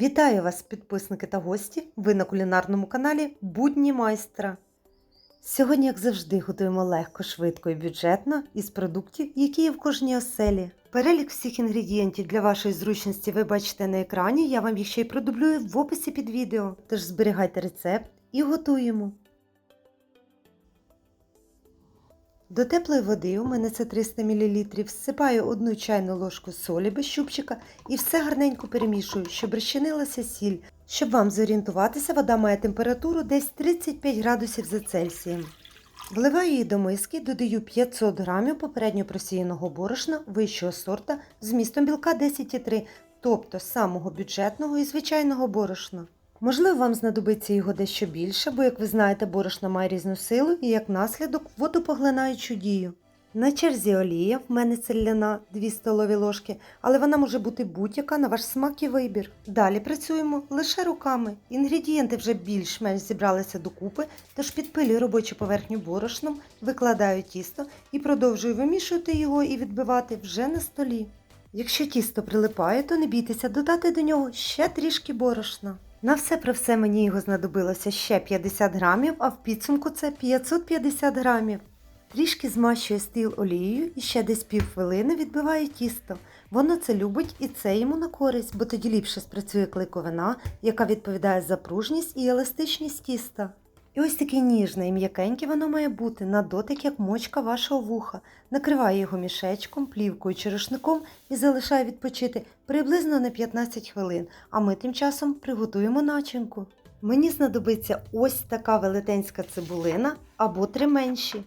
Вітаю вас, підписники та гості! Ви на кулінарному каналі Будні майстра. Сьогодні, як завжди, готуємо легко, швидко і бюджетно із продуктів, які є в кожній оселі. Перелік всіх інгредієнтів для вашої зручності ви бачите на екрані. Я вам їх ще й продублюю в описі під відео. Тож зберігайте рецепт і готуємо. До теплої води у мене це 300 мл, всипаю одну чайну ложку солі без щупчика і все гарненько перемішую, щоб розчинилася сіль. Щоб вам зорієнтуватися, вода має температуру десь 35 градусів за Цельсієм. Вливаю її до миски, додаю 500 грамів попередньо просіяного борошна вищого сорта з містом білка 10,3, тобто самого бюджетного і звичайного борошна. Можливо, вам знадобиться його дещо більше, бо, як ви знаєте, борошна має різну силу і як наслідок водопоглинаючу дію. На черзі олія, в мене целяна, 2 столові ложки, але вона може бути будь-яка на ваш смак і вибір. Далі працюємо лише руками. Інгредієнти вже більш-менш зібралися докупи, тож підпилюю робочу поверхню борошном, викладаю тісто і продовжую вимішувати його і відбивати вже на столі. Якщо тісто прилипає, то не бійтеся додати до нього ще трішки борошна. На все про все мені його знадобилося ще 50 грамів, а в підсумку це 550 грамів. Трішки змащую стіл олією і ще десь півхвилини відбиваю тісто. Воно це любить і це йому на користь, бо тоді ліпше спрацює клейковина, яка відповідає за пружність і еластичність тіста. І ось таке ніжне і м'якеньке воно має бути на дотик, як мочка вашого вуха. Накриваю його мішечком, плівкою чи рушником і залишаю відпочити приблизно на 15 хвилин, а ми тим часом приготуємо начинку. Мені знадобиться ось така велетенська цибулина або три менші.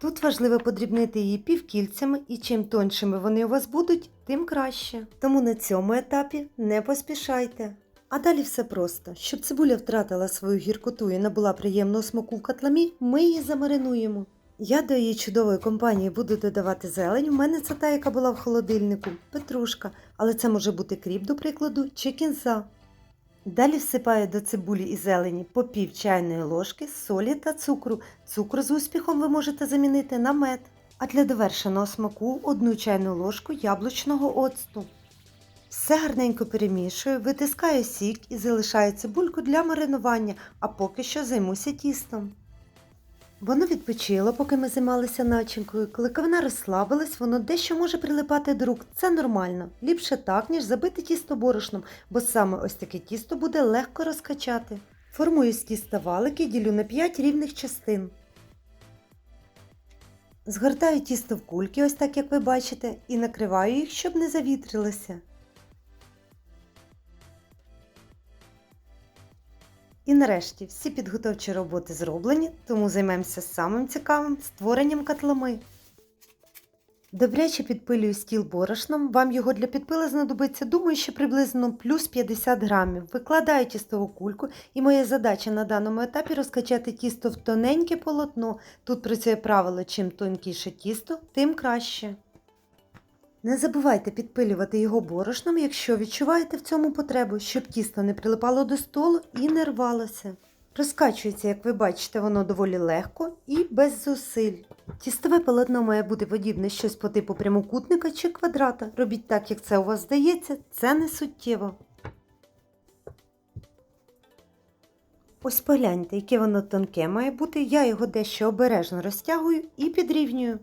Тут важливо подрібнити її півкільцями, і чим тоншими вони у вас будуть, тим краще. Тому на цьому етапі не поспішайте. А далі все просто. Щоб цибуля втратила свою гіркоту і набула приємного смаку в котламі, ми її замаринуємо. Я до її чудової компанії буду додавати зелень. У мене це та, яка була в холодильнику, петрушка, але це може бути кріп, до прикладу, чи кінза. Далі всипаю до цибулі і зелені по пів чайної ложки солі та цукру. Цукор з успіхом ви можете замінити на мед. А для довершеного смаку одну чайну ложку яблучного оцту. Все гарненько перемішую, витискаю сік і залишаю цибульку для маринування, а поки що займуся тістом. Воно відпочило, поки ми займалися начинкою. Коли вона розслабилась, воно дещо може прилипати до рук. Це нормально. Ліпше так, ніж забити тісто борошном, бо саме ось таке тісто буде легко розкачати. Формую з тіста валики ділю на 5 рівних частин. Згортаю тісто в кульки, ось так як ви бачите, і накриваю їх, щоб не завітрилося. І нарешті всі підготовчі роботи зроблені, тому займемося самим цікавим створенням котлами. Добряче підпилюю стіл борошном, вам його для підпили знадобиться, думаю, що приблизно плюс 50 грамів. Викладаю тістову кульку, і моя задача на даному етапі розкачати тісто в тоненьке полотно. Тут працює правило, чим тонкіше тісто, тим краще. Не забувайте підпилювати його борошном, якщо відчуваєте в цьому потребу, щоб тісто не прилипало до столу і не рвалося. Розкачується, як ви бачите, воно доволі легко і без зусиль. Тістове полотно має бути подібне щось по типу прямокутника чи квадрата. Робіть так, як це у вас здається, це не суттєво. Ось погляньте, яке воно тонке має бути. Я його дещо обережно розтягую і підрівнюю.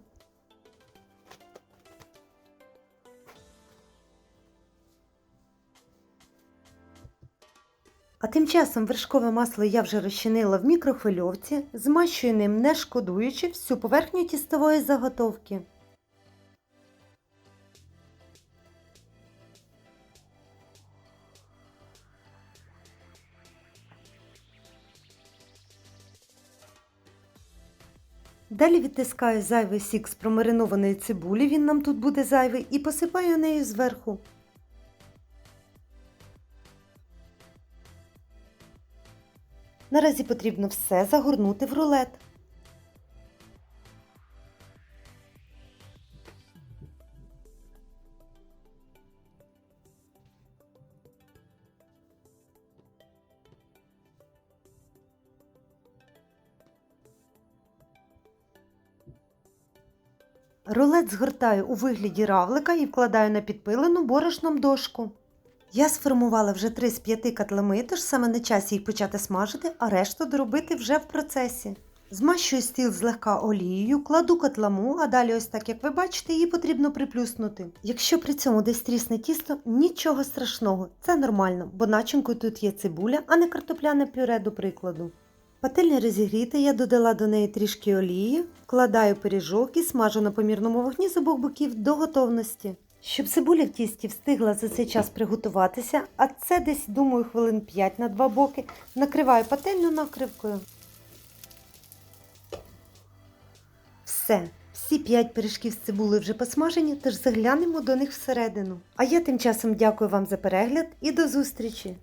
А тим часом вершкове масло я вже розчинила в мікрохвильовці, змащую ним не шкодуючи всю поверхню тістової заготовки. Далі відтискаю зайвий сік з промаринованої цибулі, він нам тут буде зайвий, і посипаю нею зверху. Наразі потрібно все загорнути в рулет. Рулет згортаю у вигляді равлика і вкладаю на підпилену борошном дошку. Я сформувала вже 3 з 5 котлами, тож саме на часі їх почати смажити, а решту доробити вже в процесі. Змащую стіл злегка олією, кладу котламу, а далі ось так, як ви бачите, її потрібно приплюснути. Якщо при цьому десь трісне тісто, нічого страшного, це нормально, бо начинкою тут є цибуля, а не картопляне пюре, до прикладу. Пательня розігріта, я додала до неї трішки олії, вкладаю пиріжок і смажу на помірному вогні з обох боків до готовності. Щоб цибуля в тісті встигла за цей час приготуватися, а це десь, думаю, хвилин 5 на два боки, накриваю пательню накривкою. Все, всі 5 пиріжків з цибули вже посмажені, тож заглянемо до них всередину. А я тим часом дякую вам за перегляд і до зустрічі!